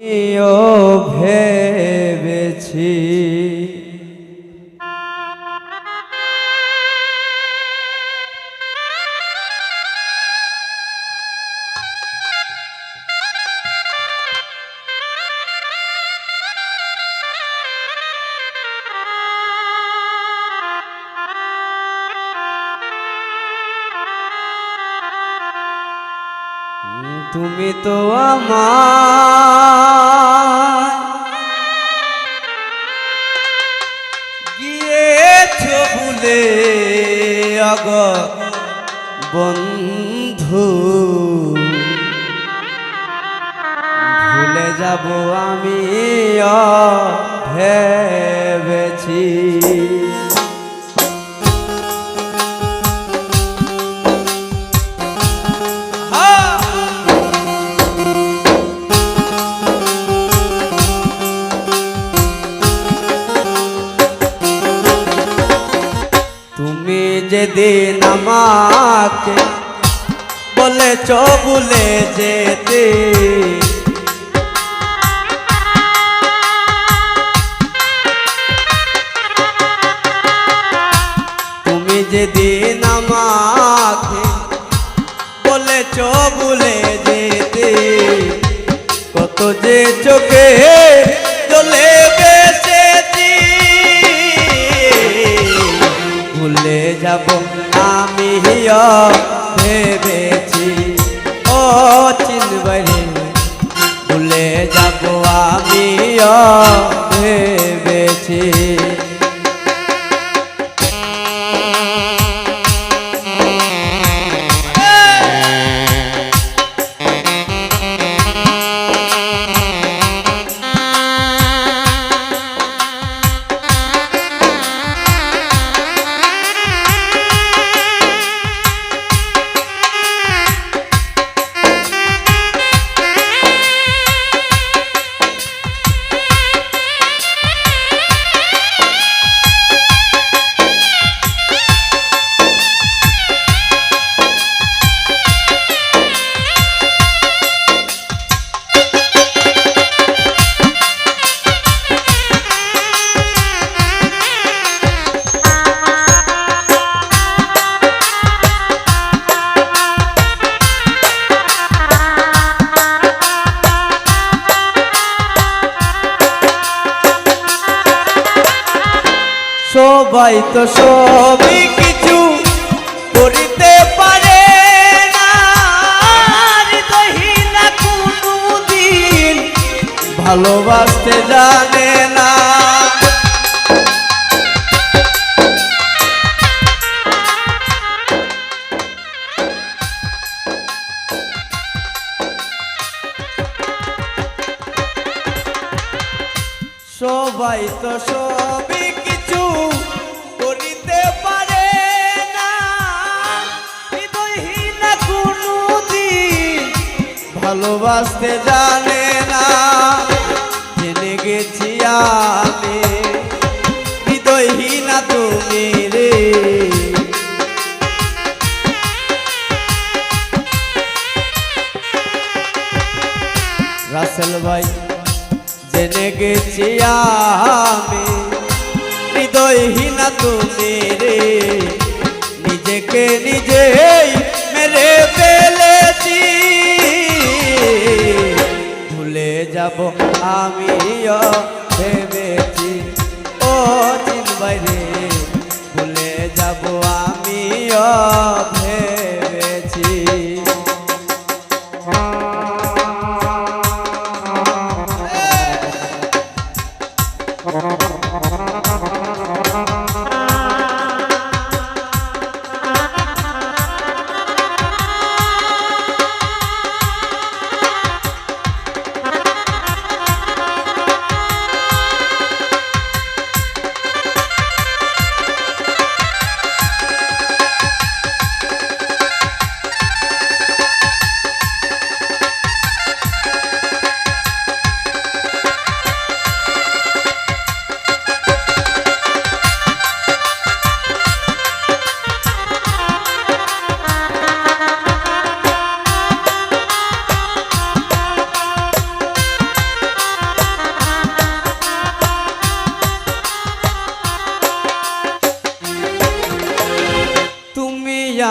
আমিও ভেবেছি তুমি তো আমার গিয়েছ ভুলে অগ বন্ধু। ভুলে যাব আমি ভেবেছি। আমাকে বলেছ ভুলে যেতে। তুমি যেদিন আমাকে বলেছ ভুলে যেতে কত যে চোখে চলে ভেবেছি ও চিনবারে ভুলে যাব আমি সবাই তো সবই কিছু করিতে পারে না। কোনোদিন ভালোবাসতে জানে না। সবাই তো সবই ভালোবাসতে জানে না। জেনে গেছি আমি, হৃদয়হীনা তুমি রে। রাসেল ভাই, জেনে গেছি আমি, হৃদয়হীনা তুমি রে। নিজেকে নিজেই যাব আমিও ভেবেছি ও চিনবাই রে ভুলে যাব আমিও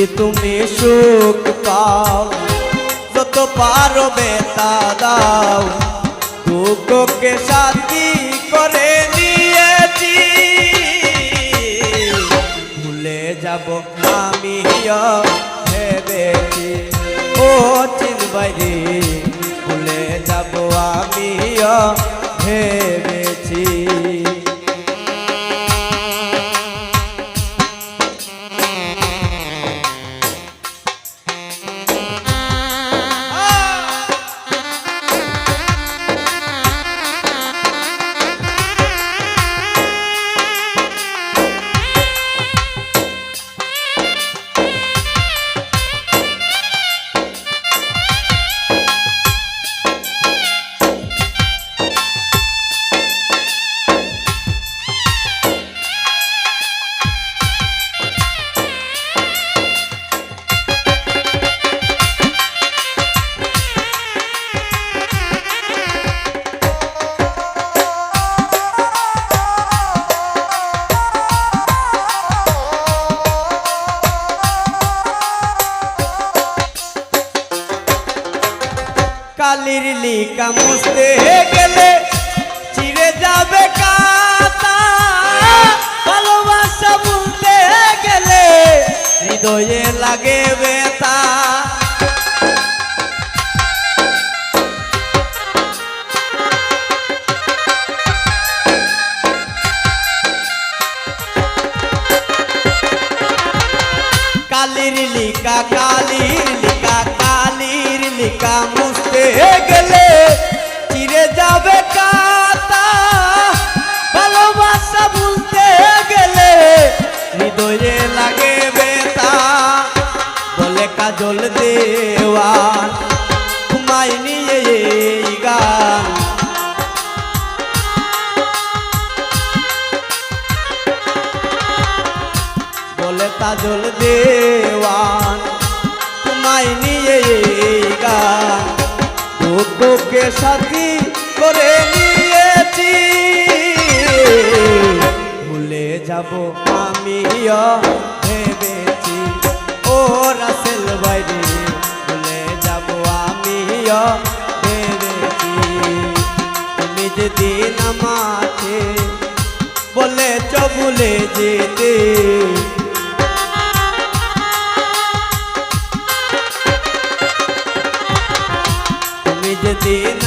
যদি তুমি সুখ পাও, যত পারো বেতা দাও। দুঃখকে সাথী করে নিয়েছি ভুলে যাব আমি হৃদয়ে লাগে বেতা কালির লিকা কালির লিকা কালির লিকা মুছতে গেলে লাগে বেতা বলে কাজল দেওয়ান ঘুমাই নিয়ে গান। বলে দেওয়ান তোমায় নিয়ে গান। দুঃখকে সাথী আমিও ভেবেছি, ও রাসেল বাইরে ভুলে যাব আমিও ভেবেছি। তুমি যেদিন আমাকে বলেছ ভুলে যেতে, তুমি যেদিন